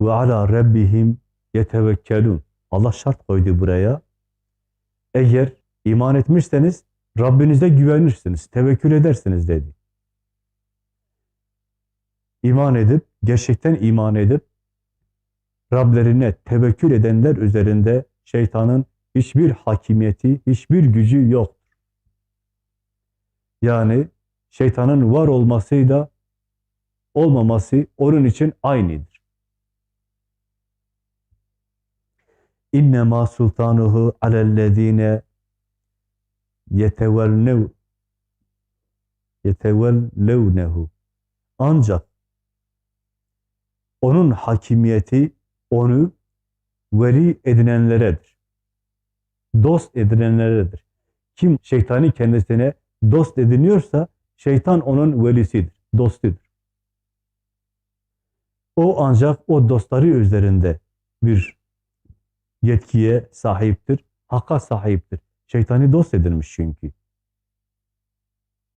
ve ala rabbihim yetevekkelun. Allah şart koydu buraya. Eğer iman etmişseniz Rabbinize güvenirsiniz, tevekkül edersiniz dedi. İman edip, gerçekten iman edip, Rablerine tevekkül edenler üzerinde şeytanın hiçbir hakimiyeti, hiçbir gücü yoktur. Yani şeytanın var olmasıyla olmaması onun için aynıdır. İnnemâ sultanuhu alellezîne yetevellnev yetevellevnehu ancak onun hakimiyeti onu veli edinenleredir. Dost edinenleredir. Kim şeytani kendisine dost ediniyorsa şeytan onun velisidir, dostudur. O ancak o dostları üzerinde bir yetkiye sahiptir, hakka sahiptir. Şeytani dost edilmiş çünkü.